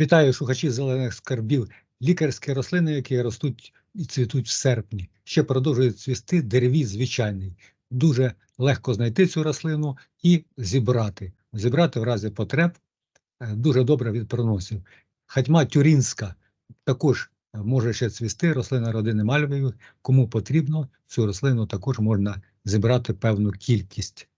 Вітаю слухачі зелених скарбів. Лікарські рослини, які ростуть і цвітуть в серпні, ще продовжують цвісти дереві звичайний. Дуже легко знайти цю рослину і зібрати. Зібрати в разі потреб е, дуже добре від проносів. Хатьма тюрінська також е, може ще цвісти, рослина родини мальвових. Кому потрібно, цю рослину також можна зібрати певну кількість.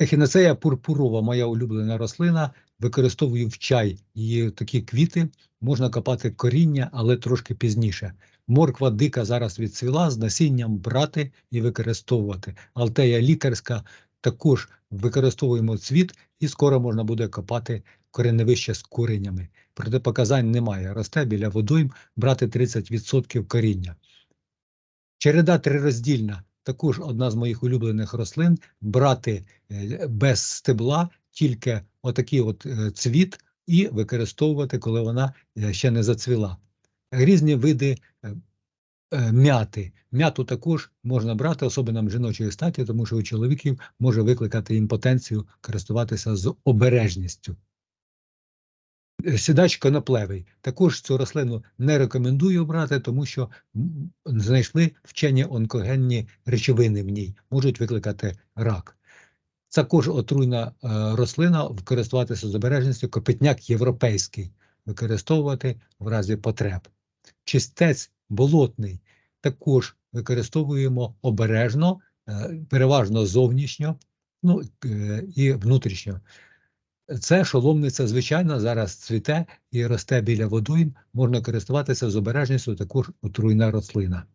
Ехінацея пурпурова, моя улюблена рослина, використовую в чай. Її такі квіти можна копати коріння, але трошки пізніше. Морква дика зараз відцвіла, з насінням брати і використовувати. Алтея лікарська також використовуємо цвіт, і скоро можна буде копати кореневище з коренями. Протипоказань немає. Росте біля водойм брати 30% коріння. Череда трироздільна також одна з моїх улюблених рослин. Брати е, без стебла тільки отакий от е, цвіт і використовувати, коли вона е, ще не зацвіла. Різні види м'яти. М'яту також можна брати, особливо жіночої статі, тому що у чоловіків може викликати імпотенцію користуватися з обережністю. Е, Сідач коноплевий. Також цю рослину не рекомендую брати, тому що знайшли вчені онкогенні речовини в ній, можуть викликати рак. Також отруйна е, рослина, користуватися з обережністю, копитняк європейський, використовувати в разі потреб. Чистець болотний також використовуємо обережно, е, переважно зовнішньо ну, і внутрішньо. Це шоломниця звичайна, зараз цвіте і росте біля водойм, можна користуватися з обережністю, також отруйна рослина.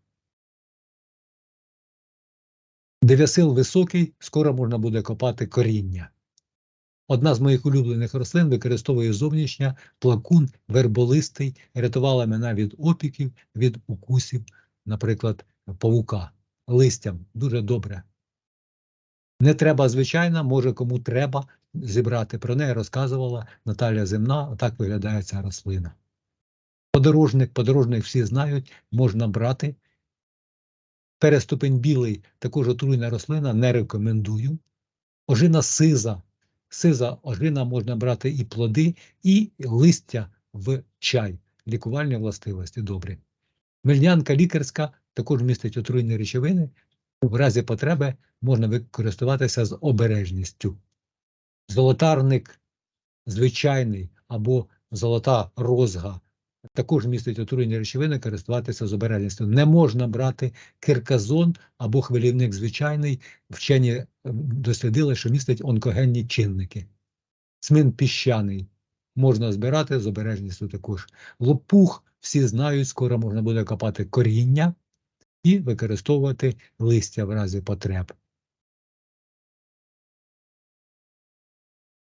Дев'ясил високий, скоро можна буде копати коріння. Одна з моїх улюблених рослин використовує зовнішня плакун верболистий, рятувала мене від опіків, від укусів, наприклад, павука. Листям дуже добре. Не треба звичайна, може кому треба зібрати. Про неї розказувала Наталя Земна. Отак виглядає ця рослина. Подорожник, подорожник всі знають, можна брати. Переступень білий, також отруйна рослина, не рекомендую. Ожина сиза. Сиза ожина можна брати і плоди, і листя в чай. Лікувальні властивості добрі. Мельнянка лікарська також містить отруйні речовини. В разі потреби можна використовуватися з обережністю. Золотарник звичайний або золота розга також містить отруйні речовини, користуватися з обережністю. Не можна брати кирказон або хвилівник звичайний. Вчені е, дослідили, що містить онкогенні чинники. Цмин піщаний можна збирати з обережністю також. Лопух всі знають, скоро можна буде копати коріння і використовувати листя в разі потреб.